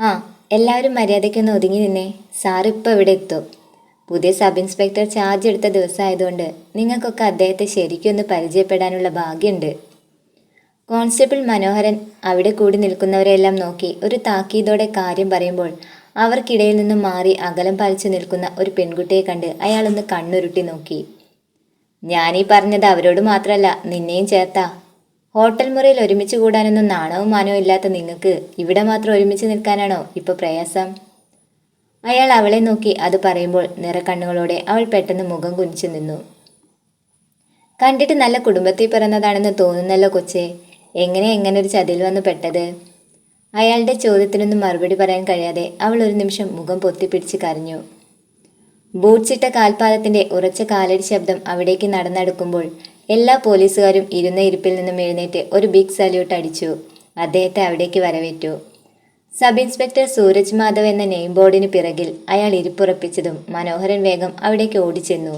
ആ. എല്ലാവരും മര്യാദയ്ക്കൊന്ന് ഒതുങ്ങി നിന്നേ. സാർ ഇപ്പോൾ ഇവിടെ എത്തും. പുതിയ സബ് ഇൻസ്പെക്ടർ ചാർജ് എടുത്ത ദിവസമായതുകൊണ്ട് നിങ്ങൾക്കൊക്കെ അദ്ദേഹത്തെ ശരിക്കൊന്ന് പരിചയപ്പെടാനുള്ള ഭാഗ്യമുണ്ട് കോൺസ്റ്റബിൾ മനോഹരൻ അവിടെ കൂടി നിൽക്കുന്നവരെല്ലാം നോക്കി ഒരു താക്കീതോടെ കാര്യം പറയുമ്പോൾ അവർക്കിടയിൽ നിന്നും മാറി അകലം പാലിച്ചു നിൽക്കുന്ന ഒരു പെൺകുട്ടിയെ കണ്ട് അയാളൊന്ന് കണ്ണുരുട്ടി നോക്കി. ഞാനീ പറഞ്ഞത് അവരോട് മാത്രമല്ല നിന്നെയും ചേർത്താ. ഹോട്ടൽ മുറിയിൽ ഒരുമിച്ച് കൂടാനൊന്നും നാണവും മാനവും ഇല്ലാത്ത നിങ്ങൾക്ക് ഇവിടെ മാത്രം ഒരുമിച്ച് നിൽക്കാനാണോ ഇപ്പോൾ പ്രയാസം? അയാൾ അവളെ നോക്കി അത് പറയുമ്പോൾ നിറക്കണ്ണുകളോടെ അവൾ പെട്ടെന്ന് മുഖം കുനിച്ചു നിന്നു. കണ്ടിട്ട് നല്ല കുടുംബത്തിൽ പിറന്നതാണെന്ന് തോന്നുന്നല്ലോ കൊച്ചേ എങ്ങനെ എങ്ങനെ ഒരു ചതിയിൽ വന്നു പെട്ടത്? അയാളുടെ ചോദ്യത്തിനൊന്നും മറുപടി പറയാൻ കഴിയാതെ അവൾ ഒരു നിമിഷം മുഖം പൊത്തിപ്പിടിച്ച് കരഞ്ഞു. ബൂട്ട്സിട്ട കാൽപാദത്തിന്റെ ഉറച്ച കാലടി ശബ്ദം അവിടേക്ക് നടന്നെടുക്കുമ്പോൾ എല്ലാ പോലീസുകാരും ഇരുന്ന ഇരിപ്പിൽ നിന്നും എഴുന്നേറ്റ് ഒരു ബിഗ് സല്യൂട്ട് അടിച്ചു. അദ്ദേഹത്തെ അവിടേക്ക് വരവേറ്റു. സബ് ഇൻസ്പെക്ടർ സൂരജ് മാധവ് എന്ന നെയിം ബോർഡിന് പിറകിൽ അയാൾ ഇരിപ്പുറപ്പിച്ചതും മനോഹരൻ വേഗം അവിടേക്ക് ഓടിച്ചെന്നു.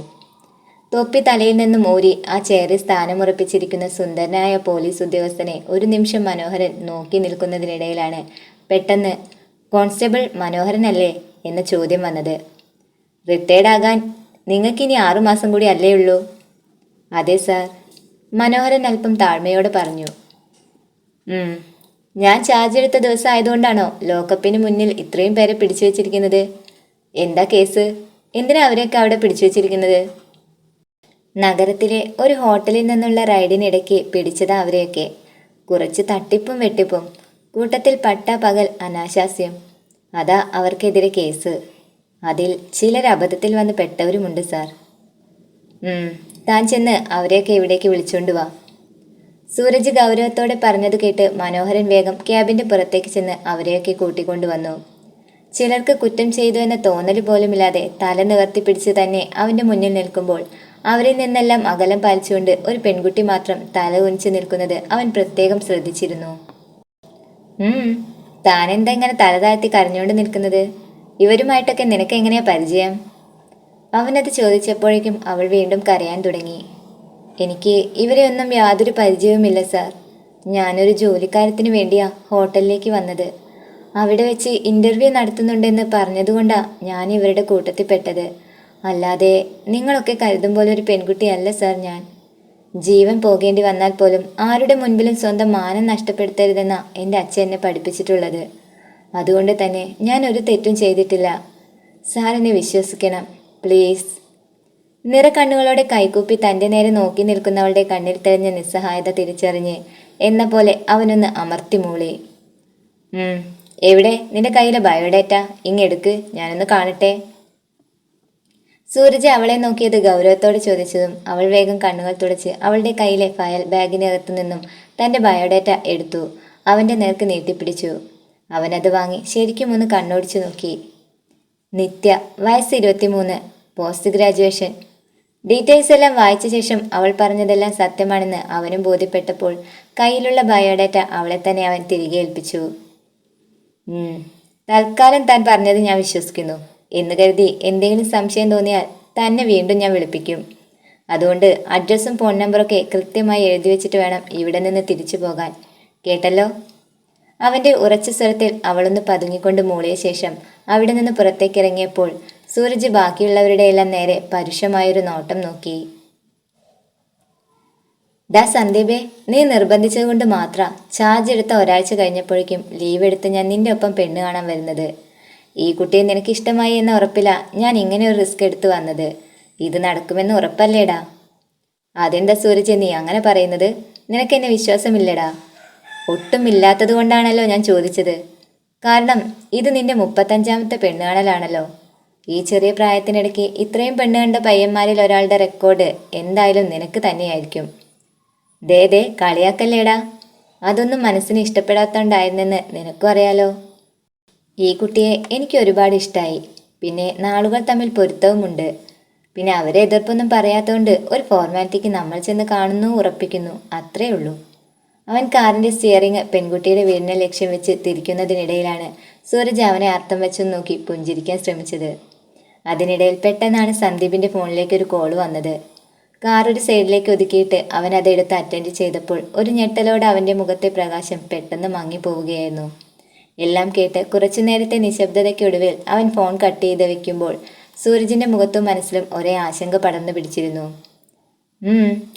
തൊപ്പി തലയിൽ നിന്നും ഊരി ആ ചെയറിൽ സ്ഥാനമുറപ്പിച്ചിരിക്കുന്ന സുന്ദരനായ പോലീസ് ഉദ്യോഗസ്ഥനെ ഒരു നിമിഷം മനോഹരൻ നോക്കി നിൽക്കുന്നതിനിടയിലാണ് പെട്ടെന്ന് കോൺസ്റ്റബിൾ മനോഹരനല്ലേ? എന്ന ചോദ്യം വന്നത്. റിട്ടയർഡ് ആകാൻ നിങ്ങൾക്കിനി ആറുമാസം കൂടി അല്ലേ ഉള്ളൂ? അതെ സാർ. മനോഹരൻ അല്പം താഴ്മയോടെ പറഞ്ഞു. ഞാൻ ചാർജ് എടുത്ത ദിവസം ആയതുകൊണ്ടാണോ ലോക്കപ്പിന് മുന്നിൽ ഇത്രയും പേരെ പിടിച്ചു വെച്ചിരിക്കുന്നത്? എന്താ കേസ് എന്തിനാ അവരെയൊക്കെ അവിടെ പിടിച്ചു വെച്ചിരിക്കുന്നത്? നഗരത്തിലെ ഒരു ഹോട്ടലിൽ നിന്നുള്ള റൈഡിനിടയ്ക്ക് പിടിച്ചതാ അവരെയൊക്കെ. കുറച്ച് തട്ടിപ്പും വെട്ടിപ്പും. കൂട്ടത്തിൽ പട്ട പകൽ അനാശാസ്യം. അതാ അവർക്കെതിരെ കേസ് അതിൽ ചിലർ അബദ്ധത്തിൽ വന്ന് പെട്ടവരുമുണ്ട് സാർ. താൻ ചെന്ന് അവരെയൊക്കെ ഇവിടേക്ക് വിളിച്ചുകൊണ്ട് വാ. സൂരജ് ഗൗരവത്തോടെ പറഞ്ഞത് കേട്ട് മനോഹരൻ വേഗം ക്യാബിന്റെ പുറത്തേക്ക് ചെന്ന് അവരെയൊക്കെ കൂട്ടിക്കൊണ്ടു വന്നു. ചിലർക്ക് കുറ്റം ചെയ്തു എന്ന തോന്നൽ പോലുമില്ലാതെ തല നിവർത്തി പിടിച്ച് തന്നെ അവന്റെ മുന്നിൽ നിൽക്കുമ്പോൾ അവരിൽ നിന്നെല്ലാം അകലം പാലിച്ചുകൊണ്ട് ഒരു പെൺകുട്ടി മാത്രം തല ഉനിച്ചു നിൽക്കുന്നത് അവൻ പ്രത്യേകം ശ്രദ്ധിച്ചിരുന്നു. താനെന്താ ഇങ്ങനെ തല താഴ്ത്തി കരഞ്ഞുകൊണ്ട് നിൽക്കുന്നത്? ഇവരുമായിട്ടൊക്കെ നിനക്ക് എങ്ങനെയാ പരിചയം? അവനത് ചോദിച്ചപ്പോഴേക്കും അവൾ വീണ്ടും കരയാൻ തുടങ്ങി. എനിക്ക് ഇവരെ ഒന്നും യാതൊരു പരിചയവുമില്ല സാർ. ഞാനൊരു ജോലിക്കാരത്തിന് വേണ്ടിയാ ഹോട്ടലിലേക്ക് വന്നത്. അവിടെ വെച്ച് ഇന്റർവ്യൂ നടത്തുന്നുണ്ടെന്ന് പറഞ്ഞതുകൊണ്ടാ ഞാൻ ഇവരുടെ കൂട്ടത്തിൽ പെട്ടത്. അല്ലാതെ നിങ്ങളൊക്കെ കരുതും പോലെ ഒരു പെൺകുട്ടിയല്ല സാർ ഞാൻ. ജീവൻ പോകേണ്ടി വന്നാൽ പോലും ആരുടെ മുൻപിലും സ്വന്തം മാനം നഷ്ടപ്പെടുത്തരുതെന്നാ എന്റെ അച്ഛൻ എന്നെ പഠിപ്പിച്ചിട്ടുള്ളത്. അതുകൊണ്ട് തന്നെ ഞാൻ ഒരു തെറ്റും ചെയ്തിട്ടില്ല. സാറിനെ വിശ്വസിക്കണം. പ്ലീസ്. നിറക്കണ്ണുകളോടെ കൈകൂപ്പി തന്റെ നേരെ നോക്കി നിൽക്കുന്നവളുടെ കണ്ണിൽ തെളിഞ്ഞ നിസ്സഹായത തിരിച്ചറിഞ്ഞ് എന്ന പോലെ അവനൊന്ന് അമർത്തി മൂളി. എവിടെ? നിന്റെ കയ്യിലെ ബയോഡേറ്റ. ഇങ്ങെടുക്ക് ഞാനൊന്ന് കാണട്ടെ. സൂരജ് അവളെ നോക്കിയത് ഗൗരവത്തോടെ ചോദിച്ചതും അവൾ വേഗം കണ്ണുകൾ തുടച്ച് അവളുടെ കയ്യിലെ ഫയൽ ബാഗിനകത്തു നിന്നും തന്റെ ബയോഡേറ്റ എടുത്തു. അവന്റെ നേർക്ക് നീട്ടിപ്പിടിച്ചു. അവനത് വാങ്ങി ശരിക്കും ഒന്ന് കണ്ണോടിച്ചു നോക്കി. നിത്യ വയസ്സ് ഇരുപത്തിമൂന്ന്. പോസ്റ്റ് ഗ്രാജുവേഷൻ ഡീറ്റെയിൽസ് എല്ലാം വായിച്ച ശേഷം അവൾ പറഞ്ഞതെല്ലാം സത്യമാണെന്ന് അവനും ബോധ്യപ്പെട്ടപ്പോൾ കയ്യിലുള്ള ബയോഡാറ്റ അവളെ തന്നെ അവൻ തിരികെ ഏൽപ്പിച്ചു. തൽക്കാലം താൻ പറഞ്ഞത് ഞാൻ വിശ്വസിക്കുന്നു. എന്ന് കരുതി എന്തെങ്കിലും സംശയം തോന്നിയാൽ തന്നെ വീണ്ടും ഞാൻ വിളിപ്പിക്കും. അതുകൊണ്ട് അഡ്രസ്സും ഫോൺ നമ്പറൊക്കെ കൃത്യമായി എഴുതി വെച്ചിട്ട് വേണം ഇവിടെ നിന്ന് തിരിച്ചു പോകാൻ. കേട്ടല്ലോ? അവന്റെ ഉറച്ച സ്വരത്തിൽ അവളൊന്ന് പതുങ്ങിക്കൊണ്ട് മൂളിയ ശേഷം അവിടെ നിന്ന് പുറത്തേക്ക് ഇറങ്ങിയപ്പോൾ സൂരജ് ബാക്കിയുള്ളവരുടെ എല്ലാം നേരെ പരുഷമായൊരു നോട്ടം നോക്കി. ദാ സന്ദീപേ നീ നിർബന്ധിച്ചതുകൊണ്ട് മാത്രം ചാർജ് എടുത്ത ഒരാഴ്ച കഴിഞ്ഞപ്പോഴേക്കും ലീവ് എടുത്ത് ഞാൻ നിന്റെ ഒപ്പം പെണ്ണ് കാണാൻ വരുന്നത്. ഈ കുട്ടിയെ നിനക്ക് ഇഷ്ടമായി എന്ന ഉറപ്പില ഞാൻ ഇങ്ങനെ ഒരു റിസ്ക് എടുത്തു വന്നത്. ഇത് നടക്കുമെന്ന് ഉറപ്പല്ലേടാ? അതെന്താ സൂരജ് നീ അങ്ങനെ പറയുന്നത്? നിനക്ക് എന്നെ വിശ്വാസമില്ലടാ. ഒട്ടും ഇല്ലാത്തത് കൊണ്ടാണല്ലോ ഞാൻ ചോദിച്ചത്. കാരണം ഇത് നിന്റെ മുപ്പത്തഞ്ചാമത്തെ പെണ്ണുകാണലാണല്ലോ ഈ ചെറിയ പ്രായത്തിനിടയ്ക്ക് ഇത്രയും പെണ്ണ് കണ്ട പയ്യന്മാരിൽ ഒരാളുടെ റെക്കോർഡ് എന്തായാലും നിനക്ക് തന്നെയായിരിക്കും. ദേ ദേ കളിയാക്കല്ലേടാ. അതൊന്നും മനസ്സിന് ഇഷ്ടപ്പെടാത്തോണ്ടായിരുന്നെന്ന് നിനക്കും അറിയാലോ. ഈ കുട്ടിയെ എനിക്ക് ഒരുപാട് ഇഷ്ടമായി പിന്നെ നാളുകൾ തമ്മിൽ പൊരുത്തവുമുണ്ട്. പിന്നെ അവരെ എതിർപ്പൊന്നും പറയാത്തതുകൊണ്ട് ഒരു ഫോർമാലിറ്റിക്ക് നമ്മൾ ചെന്ന് കാണുന്നു ഉറപ്പിക്കുന്നു. അത്രേ ഉള്ളൂ. അവൻ കാറിന്റെ സ്റ്റിയറിംഗ് പെൺകുട്ടിയുടെ വീടിനെ ലക്ഷ്യം വെച്ച് തിരിക്കുന്നതിനിടയിലാണ് സൂരജ് അവനെ അർത്ഥം വെച്ചു നോക്കി പുഞ്ചിരിക്കാൻ ശ്രമിച്ചത്. അതിനിടയിൽ പെട്ടെന്നാണ് സന്ദീപിന്റെ ഫോണിലേക്ക് ഒരു കോൾ വന്നത്. കാർ ഒരു സൈഡിലേക്ക് ഒതുക്കിയിട്ട് അവൻ അതെടുത്ത് അറ്റൻഡ് ചെയ്തപ്പോൾ ഒരു ഞെട്ടലോടെ അവന്റെ മുഖത്തെ പ്രകാശം പെട്ടെന്ന് മങ്ങിപ്പോവുകയായിരുന്നു എല്ലാം കേട്ട് കുറച്ചു നേരത്തെ നിശബ്ദതയ്ക്കൊടുവിൽ അവൻ ഫോൺ കട്ട് ചെയ്ത് വെക്കുമ്പോൾ സൂരജിന്റെ മുഖത്തും മനസ്സിലും ഒരേ ആശങ്ക പടർന്നു പിടിച്ചിരുന്നു.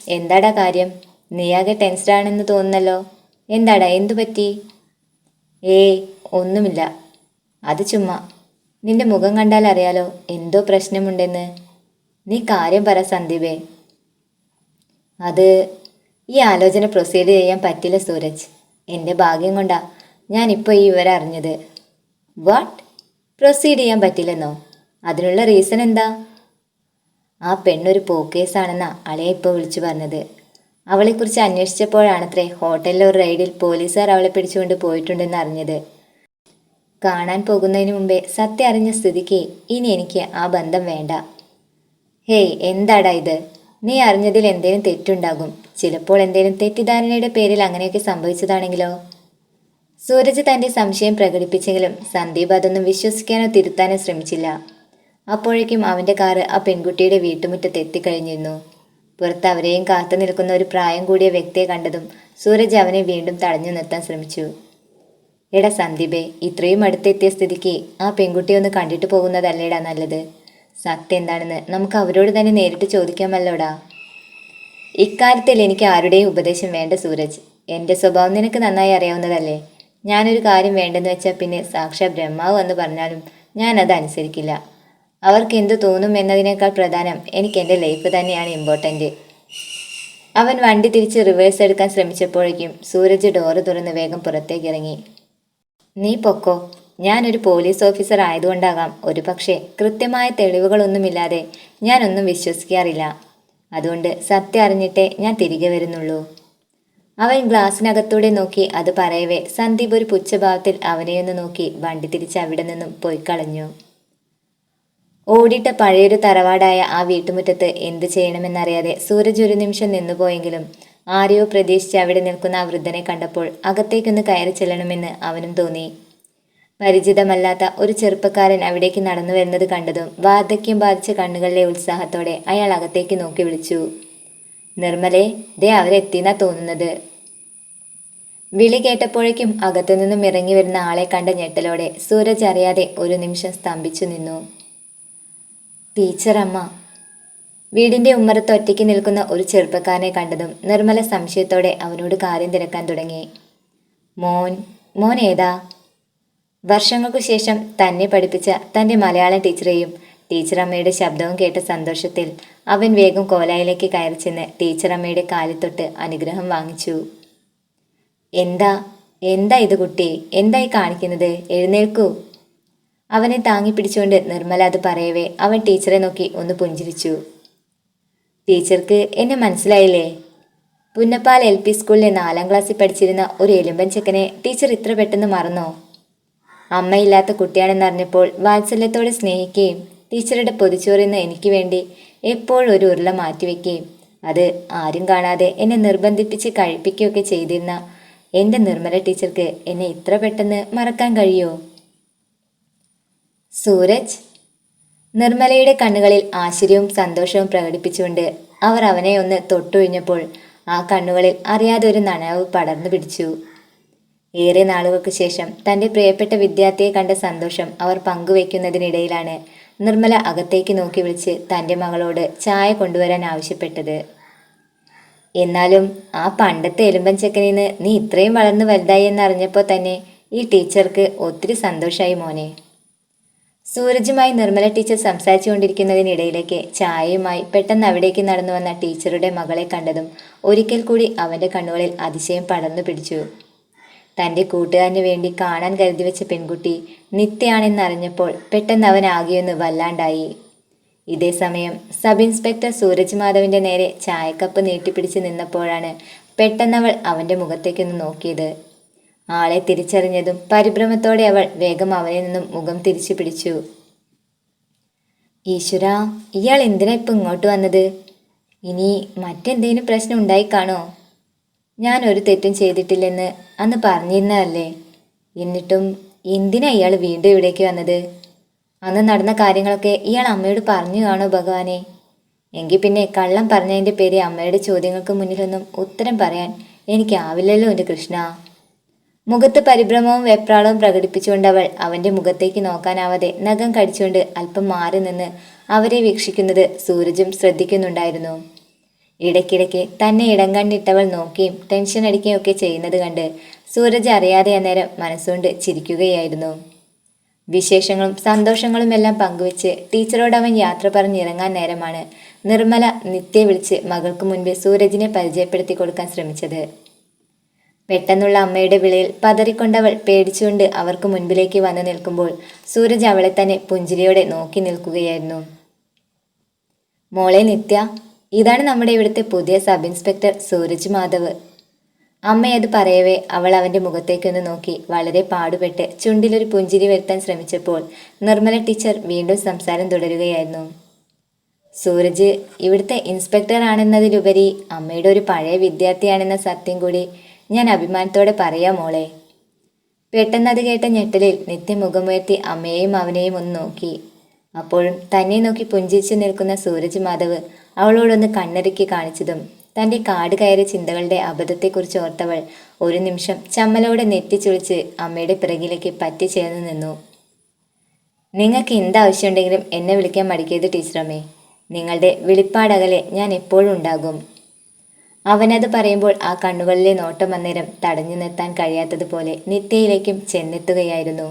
എന്താടാ കാര്യം? നീയാകെ ടെൻസ്ഡ് ആണെന്ന് തോന്നുന്നല്ലോ. എന്താടാ എന്തു പറ്റി ഏയ് ഒന്നുമില്ല. അത് ചുമ്മാ. നിന്റെ മുഖം കണ്ടാൽ അറിയാലോ എന്തോ പ്രശ്നമുണ്ടെന്ന്. നീ കാര്യം പറ സന്ദീപേ. അത് ഈ ആലോചന പ്രൊസീഡ് ചെയ്യാൻ പറ്റില്ല സൂരജ്. എന്റെ ഭാഗ്യം കൊണ്ടാ ഞാനിപ്പോൾ ഈ വിവരം അറിഞ്ഞത്. വാട്ട് പ്രൊസീഡ് ചെയ്യാൻ പറ്റില്ലെന്നോ? അതിനുള്ള റീസൺ എന്താ? ആ പെണ്ണൊരു പോക്കേസാണെന്നാ അളയെ ഇപ്പോൾ വിളിച്ചു പറഞ്ഞത്. അവളെക്കുറിച്ച് അന്വേഷിച്ചപ്പോഴാണത്രേ ഹോട്ടലിലെ ഒരു റൈഡിൽ പോലീസുകാർ അവളെ പിടിച്ചുകൊണ്ട് പോയിട്ടുണ്ടെന്ന് അറിഞ്ഞത്. കാണാൻ പോകുന്നതിന് മുമ്പേ സത്യം അറിഞ്ഞ സ്ഥിതിക്ക് ഇനി എനിക്ക് ആ ബന്ധം വേണ്ട. ഹേയ് എന്താടാ ഇത്? നീ അറിഞ്ഞതിൽ എന്തേലും തെറ്റുണ്ടാകും. ചിലപ്പോൾ എന്തേലും തെറ്റിദ്ധാരണയുടെ പേരിൽ അങ്ങനെയൊക്കെ സംഭവിച്ചതാണെങ്കിലോ? സൂരജ് തന്റെ സംശയം പ്രകടിപ്പിച്ചെങ്കിലും സന്ദീപ് അതൊന്നും വിശ്വസിക്കാനോ തിരുത്താനോ ശ്രമിച്ചില്ല. അപ്പോഴേക്കും അവന്റെ കാറ് ആ പെൺകുട്ടിയുടെ വീട്ടുമുറ്റത്ത് എത്തിക്കഴിഞ്ഞിരുന്നു. പുറത്ത് അവരെയും കാത്തു നിൽക്കുന്ന ഒരു പ്രായം കൂടിയ വ്യക്തിയെ കണ്ടതും സൂരജ് അവനെ വീണ്ടും തടഞ്ഞു നിർത്താൻ ശ്രമിച്ചു. എടാ സന്ദീപേ ഇത്രയും അടുത്തെത്തിയ സ്ഥിതിക്ക് ആ പെൺകുട്ടിയെ ഒന്ന് കണ്ടിട്ട് പോകുന്നതല്ലേടാ നല്ലത്? സത്യം എന്താണെന്ന് നമുക്ക് അവരോട് തന്നെ നേരിട്ട് ചോദിക്കാമല്ലോടാ? ഇക്കാര്യത്തിൽ എനിക്ക് ആരുടെയും ഉപദേശം വേണ്ട സൂരജ്. എന്റെ സ്വഭാവം നിനക്ക് നന്നായി അറിയാവുന്നതല്ലേ? ഞാനൊരു കാര്യം വേണ്ടെന്ന് വെച്ചാൽ പിന്നെ സാക്ഷാ ബ്രഹ്മാവ് എന്ന് പറഞ്ഞാലും ഞാനത് അനുസരിക്കില്ല. അവർക്ക് എന്തു തോന്നും എന്നതിനേക്കാൾ പ്രധാനം എനിക്ക് എന്റെ ലൈഫ് തന്നെയാണ് ഇമ്പോർട്ടന്റ് അവൻ വണ്ടി തിരിച്ച് റിവേഴ്സ് എടുക്കാൻ ശ്രമിച്ചപ്പോഴേക്കും സൂരജ് ഡോറ് തുറന്ന് വേഗം പുറത്തേക്ക് ഇറങ്ങി. നീ പൊക്കോ. ഞാനൊരു പോലീസ് ഓഫീസർ ആയതുകൊണ്ടാകാം. ഒരു പക്ഷേ കൃത്യമായ തെളിവുകളൊന്നുമില്ലാതെ ഞാനൊന്നും വിശ്വസിക്കാറില്ല. അതുകൊണ്ട് സത്യം അറിഞ്ഞിട്ടേ ഞാൻ തിരികെ വരുന്നുള്ളൂ. അവൻ ഗ്ലാസിനകത്തൂടെ നോക്കി അത് പറയവേ സന്ദീപ് ഒരു പുച്ഛഭാവത്തിൽ അവനെയൊന്ന് നോക്കി വണ്ടി തിരിച്ച് അവിടെ നിന്നും പോയി കളഞ്ഞു. ഓടിട്ട പഴയൊരു തറവാടായ ആ വീട്ടുമുറ്റത്ത് എന്ത് ചെയ്യണമെന്നറിയാതെ സൂരജ് ഒരു നിമിഷം നിന്നുപോയെങ്കിലും ആരെയോ പ്രതീക്ഷിച്ച് അവിടെ നിൽക്കുന്ന ആ വൃദ്ധനെ കണ്ടപ്പോൾ അകത്തേക്കൊന്ന് കയറി ചെല്ലണമെന്ന് അവനും തോന്നി. പരിചിതമല്ലാത്ത ഒരു ചെറുപ്പക്കാരൻ അവിടേക്ക് നടന്നു വരുന്നത് കണ്ടതും വാർദ്ധക്യം ബാധിച്ച കണ്ണുകളിലെ ഉത്സാഹത്തോടെ അയാൾ അകത്തേക്ക് നോക്കി വിളിച്ചു. നിർമ്മലേ ദേ അവരെത്തിന്നാ തോന്നുന്നത്. വിളി കേട്ടപ്പോഴേക്കും അകത്തുനിന്നും ഇറങ്ങി വരുന്ന ആളെ കണ്ട ഞെട്ടലോടെ സൂരജ് അറിയാതെ ഒരു നിമിഷം സ്തംഭിച്ചു നിന്നു. ടീച്ചറമ്മ വീടിന്റെ ഉമ്മറത്ത് ഒറ്റയ്ക്ക് നിൽക്കുന്ന ഒരു ചെറുപ്പക്കാരനെ കണ്ടതും നിർമ്മല സംശയത്തോടെ അവനോട് കാര്യം തിരക്കാൻ തുടങ്ങി. മോൻ മോൻ ഏതാ? വർഷങ്ങൾക്കു ശേഷം തന്നെ പഠിപ്പിച്ച തന്റെ മലയാളം ടീച്ചറെയും ടീച്ചറമ്മയുടെ ശബ്ദവും കേട്ട സന്തോഷത്തിൽ അവൻ വേഗം കോലായിലേക്ക് കയറി ചെന്ന് ടീച്ചറമ്മയുടെ കാലിൽ തൊട്ട് അനുഗ്രഹം വാങ്ങിച്ചു. എന്താ എന്താ ഇത് കുട്ടി? എന്തായി കാണിക്കുന്നത്? എഴുന്നേൽക്കൂ. അവനെ താങ്ങി പിടിച്ചുകൊണ്ട് നിർമ്മല അത് പറയവേ അവൻ ടീച്ചറെ നോക്കി ഒന്ന് പുഞ്ചിരിച്ചു. ടീച്ചർക്ക് എന്നെ മനസ്സിലായില്ലേ? പുന്നപ്പാൽ എൽ പി സ്കൂളിലെ നാലാം ക്ലാസ്സിൽ പഠിച്ചിരുന്ന ഒരു എലുമ്പൻ ചെക്കനെ ടീച്ചർ ഇത്ര പെട്ടെന്ന് മറന്നോ? അമ്മയില്ലാത്ത കുട്ടിയാണെന്നറിഞ്ഞപ്പോൾ വാത്സല്യത്തോടെ സ്നേഹിക്കുകയും ടീച്ചറുടെ പൊതിച്ചോറിന്ന് എനിക്ക് വേണ്ടി എപ്പോഴും ഒരു ഉരുള മാറ്റിവെക്കുകയും അത് ആരും കാണാതെ എന്നെ നിർബന്ധിപ്പിച്ച് കഴിപ്പിക്കുകയൊക്കെ ചെയ്തിരുന്ന എന്റെ നിർമ്മല ടീച്ചർക്ക് എന്നെ ഇത്ര പെട്ടെന്ന് മറക്കാൻ കഴിയുമോ സൂരജ് നിർമ്മലയുടെ കണ്ണുകളിൽ ആശ്ചര്യവും സന്തോഷവും പ്രകടിപ്പിച്ചുകൊണ്ട് അവർ അവനെ ഒന്ന് തൊട്ടൊഴിഞ്ഞപ്പോൾ ആ കണ്ണുകളിൽ അറിയാതെ ഒരു നനവ് പടർന്നു പിടിച്ചു. ഏറെ നാളുകൾക്ക് ശേഷം തന്റെ പ്രിയപ്പെട്ട വിദ്യാർത്ഥിയെ കണ്ട സന്തോഷം അവർ പങ്കുവയ്ക്കുന്നതിനിടയിലാണ് നിർമ്മല അകത്തേക്ക് നോക്കി വിളിച്ച് തന്റെ മകളോട് ചായ കൊണ്ടുവരാൻ ആവശ്യപ്പെട്ടത്. എന്നാലും ആ പണ്ടത്തെ എലുമ്പൻ ചെക്കനിൽ നിന്ന് നീ ഇത്രയും വളർന്നു വലുതായി എന്നറിഞ്ഞപ്പോൾ തന്നെ ഈ ടീച്ചർക്ക് ഒത്തിരി സന്തോഷമായി മോനെ. സൂരജുമായി നിർമ്മല ടീച്ചർ സംസാരിച്ചുകൊണ്ടിരിക്കുന്നതിനിടയിലേക്ക് ചായയുമായി പെട്ടെന്ന് അവിടേക്ക് നടന്നു വന്ന ടീച്ചറുടെ മകളെ കണ്ടതും ഒരിക്കൽ കൂടി അവന്റെ കണ്ണുകളിൽ അതിശയം പടർന്നു പിടിച്ചു. തന്റെ കൂട്ടുകാരന് വേണ്ടി കാണാൻ കരുതി വെച്ച പെൺകുട്ടി നിത്യയാണെന്നറിഞ്ഞപ്പോൾ പെട്ടെന്ന് അവൻ ആകെയൊന്ന് വല്ലാണ്ടായി. ഇതേ സമയം സബ് ഇൻസ്പെക്ടർ സൂരജ് മാധവിന്റെ നേരെ ചായക്കപ്പ് നീട്ടിപ്പിടിച്ച് നിന്നപ്പോഴാണ് പെട്ടെന്നവൾ അവന്റെ മുഖത്തേക്കൊന്ന് നോക്കിയത്. ആളെ തിരിച്ചറിഞ്ഞതും പരിഭ്രമത്തോടെ അവൾ വേഗം അവനിൽ നിന്നും മുഖം തിരിച്ചു പിടിച്ചു. ഈശ്വര ഇയാൾ എന്തിനാ ഇപ്പം ഇങ്ങോട്ട് വന്നത്? ഇനി മറ്റെന്തെങ്കിലും പ്രശ്നം ഉണ്ടായി കാണോ ഞാൻ ഒരു തെറ്റും ചെയ്തിട്ടില്ലെന്ന് അന്ന് പറഞ്ഞിരുന്നതല്ലേ? എന്നിട്ടും എന്തിനാ ഇയാൾ വീണ്ടും ഇവിടേക്ക് വന്നത്? അന്ന് നടന്ന കാര്യങ്ങളൊക്കെ ഇയാൾ അമ്മയോട് പറഞ്ഞു കാണോ ഭഗവാനെ? എങ്കിൽ പിന്നെ കള്ളം പറഞ്ഞതിന്റെ പേര് അമ്മയുടെ ചോദ്യങ്ങൾക്ക് മുന്നിലൊന്നും ഉത്തരം പറയാൻ എനിക്കാവില്ലല്ലോ എന്റെ കൃഷ്ണ. മുഖത്ത് പരിഭ്രമവും വെപ്രാളവും പ്രകടിപ്പിച്ചുകൊണ്ട് അവൾ അവന്റെ മുഖത്തേക്ക് നോക്കാനാവാതെ നഖം കടിച്ചുകൊണ്ട് അല്പം മാറി നിന്ന് അവരെ വീക്ഷിക്കുന്നത് സൂരജും ശ്രദ്ധിക്കുന്നുണ്ടായിരുന്നു. ഇടയ്ക്കിടയ്ക്ക് തന്നെ ഇടം കണ്ടിട്ടവൾ നോക്കിയും ടെൻഷൻ അടിക്കുകയും ഒക്കെ ചെയ്യുന്നത് കണ്ട് സൂരജ് അറിയാതെ അന്നേരം മനസ്സുകൊണ്ട് ചിരിക്കുകയായിരുന്നു. വിശേഷങ്ങളും സന്തോഷങ്ങളും എല്ലാം പങ്കുവെച്ച് ടീച്ചറോട് അവൻ യാത്ര പറഞ്ഞിറങ്ങാൻ നേരമാണ് നിർമ്മല നിത്യെ വിളിച്ച് മകൾക്ക് മുൻപേ സൂരജിനെ പരിചയപ്പെടുത്തി കൊടുക്കാൻ ശ്രമിച്ചത്. പെട്ടെന്നുള്ള അമ്മയുടെ വിളയിൽ പതറിക്കൊണ്ടവൾ പേടിച്ചുകൊണ്ട് അവർക്ക് മുൻപിലേക്ക് വന്നു നിൽക്കുമ്പോൾ സൂരജ് അവളെ തന്നെ പുഞ്ചിരിയോടെ നോക്കി നിൽക്കുകയായിരുന്നു. മോളെ നിത്യ ഇതാണ് നമ്മുടെ ഇവിടുത്തെ പുതിയ സബ് ഇൻസ്പെക്ടർ സൂരജ് മാധവ്. അമ്മയത് പറയവേ അവൾ അവന്റെ മുഖത്തേക്കൊന്ന് നോക്കി വളരെ പാടുപെട്ട് ചുണ്ടിലൊരു പുഞ്ചിരി വരുത്താൻ ശ്രമിച്ചപ്പോൾ നിർമ്മല ടീച്ചർ വീണ്ടും സംസാരം തുടരുകയായിരുന്നു. സൂരജ് ഇവിടുത്തെ ഇൻസ്പെക്ടർ ആണെന്നതിലുപരി അമ്മയുടെ ഒരു പഴയ വിദ്യാർത്ഥിയാണെന്ന സത്യം കൂടി ഞാൻ അഭിമാനത്തോടെ പറയാം മോളെ. പെട്ടെന്നത് കേട്ട ഞെട്ടലിൽ നിത്യ മുഖമുയർത്തി അമ്മയെയും അവനെയും ഒന്ന് നോക്കി. അപ്പോഴും തന്നെ നോക്കി പുഞ്ചിരിച്ചു നിൽക്കുന്ന സൂരജ് മാധവ് അവളോടൊന്ന് കണ്ണിറക്കി കാണിച്ചതും തന്റെ കാട് കയറിയ ചിന്തകളുടെ അബദ്ധത്തെക്കുറിച്ച് ഓർത്തവൾ ഒരു നിമിഷം ചമ്മലോടെ നെറ്റിച്ചുളിച്ച് അമ്മയുടെ പിറകിലേക്ക് പറ്റി ചേർന്ന് നിന്നു. നിങ്ങൾക്ക് എന്താവശ്യമുണ്ടെങ്കിലും എന്നെ വിളിക്കാൻ മടിക്കരുത് ടീച്ചറമ്മേ. നിങ്ങളുടെ വിളിപ്പാടകലെ ഞാൻ എപ്പോഴും ഉണ്ടാകും. അവനത് പറയുമ്പോൾ ആ കണ്ണുകളിലെ നോട്ടം അന്നേരം തടഞ്ഞു നിർത്താൻ കഴിയാത്തതുപോലെ നിത്യയിലേക്കും ചെന്നെത്തുകയായിരുന്നു.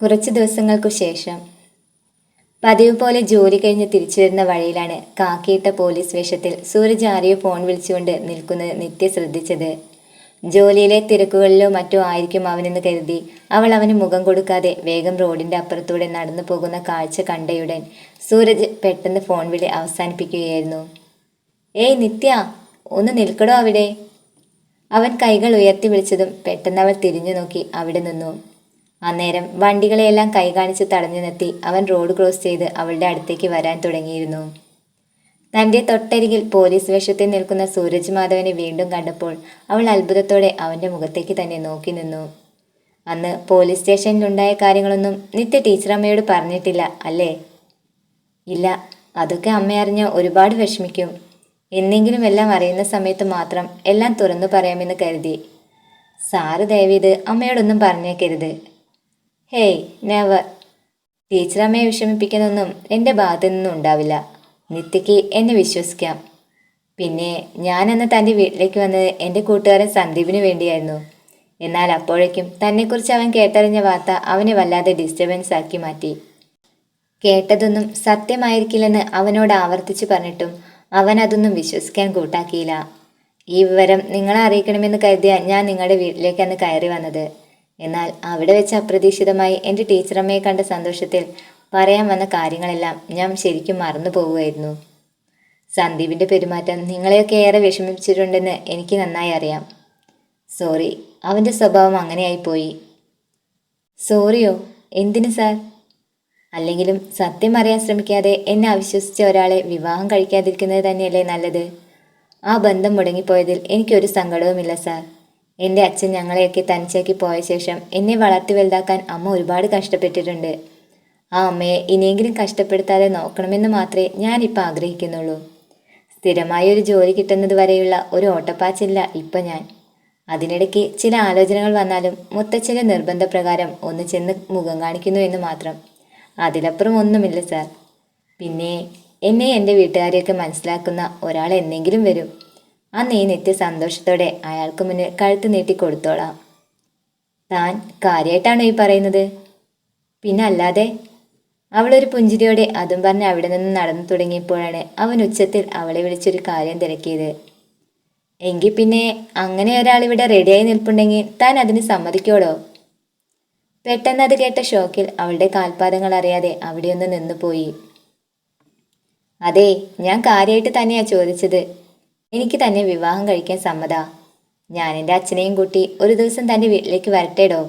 കുറച്ച് ദിവസങ്ങൾക്കു ശേഷം പതിവ് പോലെ ജോലി കഴിഞ്ഞ് തിരിച്ചു വരുന്ന വഴിയിലാണ് കാക്കിയിട്ട പോലീസ് വേഷത്തിൽ സൂരജ് ആരെയോ ഫോൺ വിളിച്ചുകൊണ്ട് നിൽക്കുന്നത് നിത്യ ശ്രദ്ധിച്ചത്. ജോലിയിലെ തിരക്കുകളിലോ മറ്റോ ആയിരിക്കും അവനെന്ന് കരുതി അവൾ അവന് മുഖം കൊടുക്കാതെ വേഗം റോഡിന്റെ അപ്പുറത്തൂടെ നടന്നു പോകുന്ന കാഴ്ച കണ്ടയുടൻ സൂരജ് പെട്ടെന്ന് ഫോൺ വിളി അവസാനിപ്പിക്കുകയായിരുന്നു. ഏയ് നിത്യ ഒന്ന് നിൽക്കടോ അവിടെ. അവൻ കൈകൾ ഉയർത്തി വിളിച്ചതും പെട്ടെന്ന് അവൾ തിരിഞ്ഞു നോക്കി അവിടെ നിന്നു. അന്നേരം വണ്ടികളെയെല്ലാം കൈ കാണിച്ച് തടഞ്ഞു നിർത്തി അവൻ റോഡ് ക്രോസ് ചെയ്ത് അവളുടെ അടുത്തേക്ക് വരാൻ തുടങ്ങിയിരുന്നു. തന്റെ തൊട്ടരികിൽ പോലീസ് വേഷത്തിൽ നിൽക്കുന്ന സൂരജ് മാധവനെ വീണ്ടും കണ്ടപ്പോൾ അവൾ അത്ഭുതത്തോടെ അവന്റെ മുഖത്തേക്ക് തന്നെ നോക്കി നിന്നു. അന്ന് പോലീസ് സ്റ്റേഷനിലുണ്ടായ കാര്യങ്ങളൊന്നും നിത്യ ടീച്ചറമ്മയോട് പറഞ്ഞിട്ടില്ല അല്ലേ? ഇല്ല അതൊക്കെ അമ്മയറിഞ്ഞ ഒരുപാട് വിഷമിക്കും. എന്നെങ്കിലും എല്ലാം അറിയുന്ന സമയത്ത് മാത്രം എല്ലാം തുറന്നു പറയാമെന്ന് കരുതി. സാറ് ദയവീത് അമ്മയോടൊന്നും പറഞ്ഞേക്കരുത്. Hey never. ടീച്ചർ അമ്മയെ വിഷമിപ്പിക്കുന്നൊന്നും എന്റെ ഭാഗത്തു നിന്നും ഉണ്ടാവില്ല. നിത്യയ്ക്ക് എന്നെ വിശ്വസിക്കാം. പിന്നെ ഞാനന്ന് തന്റെ വീട്ടിലേക്ക് വന്നത് എന്റെ കൂട്ടുകാരൻ സന്ദീപിന് വേണ്ടിയായിരുന്നു. എന്നാൽ അപ്പോഴേക്കും തന്നെക്കുറിച്ച് അവൻ കേട്ടറിഞ്ഞ വാർത്ത അവനെ വല്ലാതെ ഡിസ്റ്റർബൻസ് ആക്കി മാറ്റി. കേട്ടതൊന്നും സത്യമായിരിക്കില്ലെന്ന് അവനോട് ആവർത്തിച്ചു പറഞ്ഞിട്ടും അവൻ അതൊന്നും വിശ്വസിക്കാൻ കൂട്ടാക്കിയില്ല. ഈ വിവരം നിങ്ങളെ അറിയിക്കണമെന്ന് കരുതിയ ഞാൻ നിങ്ങളുടെ വീട്ടിലേക്ക് അന്ന് കയറി വന്നത്. എന്നാൽ അവിടെ വെച്ച് അപ്രതീക്ഷിതമായി എന്റെ ടീച്ചറമ്മയെ കണ്ട സന്തോഷത്തിൽ പറയാൻ വന്ന കാര്യങ്ങളെല്ലാം ഞാൻ ശരിക്കും മറന്നു പോവുമായിരുന്നു സന്ദീപിന്റെ പെരുമാറ്റം നിങ്ങളെയൊക്കെ ഏറെ വിഷമിപ്പിച്ചിട്ടുണ്ടെന്ന് എനിക്ക് നന്നായി അറിയാം. സോറി അവന്റെ സ്വഭാവം അങ്ങനെയായിപ്പോയി. സോറിയോ? എന്തിനു സാർ? അല്ലെങ്കിലും സത്യം അറിയാൻ ശ്രമിക്കാതെ എന്നെ അവിശ്വസിച്ച ഒരാളെ വിവാഹം കഴിക്കാതിരിക്കുന്നത് തന്നെയല്ലേ നല്ലത്? ആ ബന്ധം മുടങ്ങിപ്പോയതിൽ എനിക്കൊരു സങ്കടവുമില്ല സാർ. എന്റെ അച്ഛൻ ഞങ്ങളെയൊക്കെ തനിച്ചാക്കി പോയ ശേഷം എന്നെ വളർത്തി വലുതാക്കാൻ അമ്മ ഒരുപാട് കഷ്ടപ്പെട്ടിട്ടുണ്ട്. ആ അമ്മയെ ഇനിയെങ്കിലും കഷ്ടപ്പെടുത്താതെ നോക്കണമെന്ന് മാത്രമേ ഞാനിപ്പോൾ ആഗ്രഹിക്കുന്നുള്ളൂ. സ്ഥിരമായ ഒരു ജോലി കിട്ടുന്നത് വരെയുള്ള ഒരു ഓട്ടപ്പാച്ചില്ല ഇപ്പം ഞാൻ. അതിനിടയ്ക്ക് ചില ആലോചനകൾ വന്നാലും മുത്തച്ഛന്റെ നിർബന്ധപ്രകാരം ഒന്ന് ചെന്ന് മുഖം കാണിക്കുന്നു എന്ന് മാത്രം. അതിലപ്പുറം ഒന്നുമില്ല സാർ പിന്നെ എന്നെ എന്റെ വീട്ടുകാരെയൊക്കെ മനസ്സിലാക്കുന്ന ഒരാൾ എന്നെങ്കിലും വരും. ആ ഈ നിത്യ സന്തോഷത്തോടെ അയാൾക്ക് മുന്നിൽ കഴുത്ത് നീട്ടി കൊടുത്തോളാം. താൻ കാര്യമായിട്ടാണോ ഈ പറയുന്നത്? പിന്നെ അല്ലാതെ അവളൊരു പുഞ്ചിരിയോടെ അതും പറഞ്ഞ് അവിടെ നിന്ന് നടന്നു തുടങ്ങിയപ്പോഴാണ് അവൻ ഉച്ചത്തിൽ അവളെ വിളിച്ചൊരു കാര്യം തിരക്കിയത്. എങ്കിൽ പിന്നെ അങ്ങനെ ഒരാൾ ഇവിടെ റെഡിയായി നിൽപ്പുണ്ടെങ്കിൽ താൻ അതിന് സമ്മതിക്കോടോ പെട്ടെന്ന് അത് കേട്ട ഷോക്കിൽ അവളുടെ കാൽപാദങ്ങൾ അറിയാതെ അവിടെയൊന്ന് നിന്നുപോയി അതെ ഞാൻ കാര്യമായിട്ട് തന്നെയാ ചോദിച്ചത്. എനിക്ക് തന്നെ വിവാഹം കഴിക്കാൻ സമ്മത. ഞാൻ എന്റെ അച്ഛനെയും കൂട്ടി ഒരു ദിവസം തന്റെ വീട്ടിലേക്ക് വരട്ടേടോ?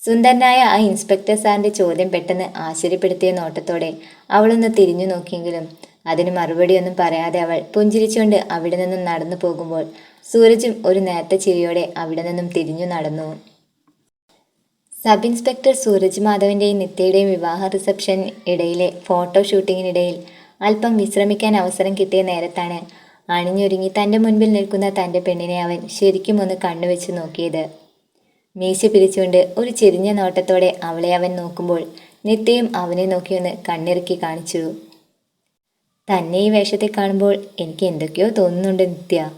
സുന്ദരനായ ആ ഇൻസ്പെക്ടർ സാറിന്റെ ചോദ്യം പെട്ടെന്ന് ആശ്ചര്യപ്പെടുത്തിയ നോട്ടത്തോടെ അവളൊന്ന് തിരിഞ്ഞു നോക്കിയെങ്കിലും അതിന് മറുപടിയൊന്നും പറയാതെ അവൾ പുഞ്ചിരിച്ചുകൊണ്ട് അവിടെ നിന്നും നടന്നു പോകുമ്പോൾ സൂരജും ഒരു നേരത്തെ ചിരിയോടെ അവിടെ നിന്നും തിരിഞ്ഞു നടന്നു. സബ് ഇൻസ്പെക്ടർ സൂരജ് മാധവിന്റെയും നിത്യയുടെയും വിവാഹ റിസപ്ഷൻ ഇടയിലെ ഫോട്ടോ ഷൂട്ടിങ്ങിനിടയിൽ അല്പം വിശ്രമിക്കാൻ അവസരം കിട്ടിയ നേരത്താണ് അണിഞ്ഞൊരുങ്ങി തന്റെ മുൻപിൽ നിൽക്കുന്ന തന്റെ പെണ്ണിനെ അവൻ ശരിക്കും ഒന്ന് കണ്ണുവെച്ച് നോക്കിയത്. മീശ പിരിച്ചുകൊണ്ട് ഒരു ചെരിഞ്ഞ നോട്ടത്തോടെ അവളെ അവൻ നോക്കുമ്പോൾ നിത്യയും അവനെ നോക്കിയൊന്ന് കണ്ണിറുക്കി കാണിച്ചു. തന്നെ ഈ വേഷത്തെ കാണുമ്പോൾ എനിക്ക് എന്തൊക്കെയോ തോന്നുന്നുണ്ട് നിത്യ.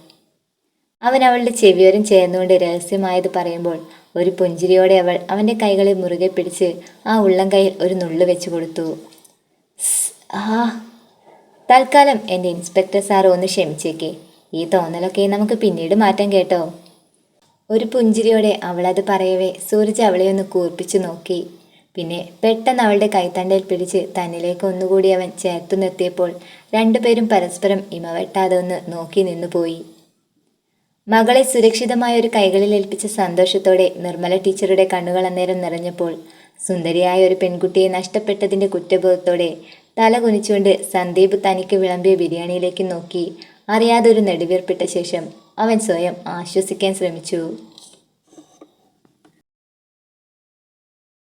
അവൻ അവളുടെ ചെവിയോരം ചേർന്നുകൊണ്ട് രഹസ്യമായത് പറയുമ്പോൾ ഒരു പുഞ്ചിരിയോടെ അവൾ അവന്റെ കൈകളെ മുറുകെ പിടിച്ച് ആ ഉള്ളം കൈയിൽ ഒരു നുള്ളു വെച്ചു കൊടുത്തു. ആ. തൽക്കാലം എന്റെ ഇൻസ്പെക്ടർ സാർ ഒന്ന് ക്ഷമിച്ചേക്കേ. ഈ തോന്നലൊക്കെ നമുക്ക് പിന്നീട് മാറ്റാം കേട്ടോ. ഒരു പുഞ്ചിരിയോടെ അവളത് പറയവേ സൂരജ് അവളെ ഒന്ന് കൂർപ്പിച്ചു നോക്കി. പിന്നെ പെട്ടെന്ന് അവളുടെ കൈത്തണ്ടയിൽ പിടിച്ച് തന്നിലേക്ക് ഒന്നുകൂടി അവൻ ചേർത്തു നിർത്തിയപ്പോൾ രണ്ടുപേരും പരസ്പരം ഇമവെട്ടാതെ ഒന്ന് നോക്കി നിന്നുപോയി. മകളെ സുരക്ഷിതമായ ഒരു കൈകളിൽ ഏൽപ്പിച്ച സന്തോഷത്തോടെ നിർമ്മല ടീച്ചറുടെ കണ്ണുകൾ അന്നേരം നിറഞ്ഞപ്പോൾ സുന്ദരിയായ ഒരു പെൺകുട്ടിയെ നഷ്ടപ്പെട്ടതിന്റെ കുറ്റബോധത്തോടെ തല കുനിച്ചുകൊണ്ട് സന്ദീപ് തനിക്ക് വിളമ്പിയ ബിരിയാണിയിലേക്ക് നോക്കി അറിയാതെ ഒരു നെടുവീർപ്പിട്ട ശേഷം അവൻ സ്വയം ആശ്വസിക്കാൻ ശ്രമിച്ചു.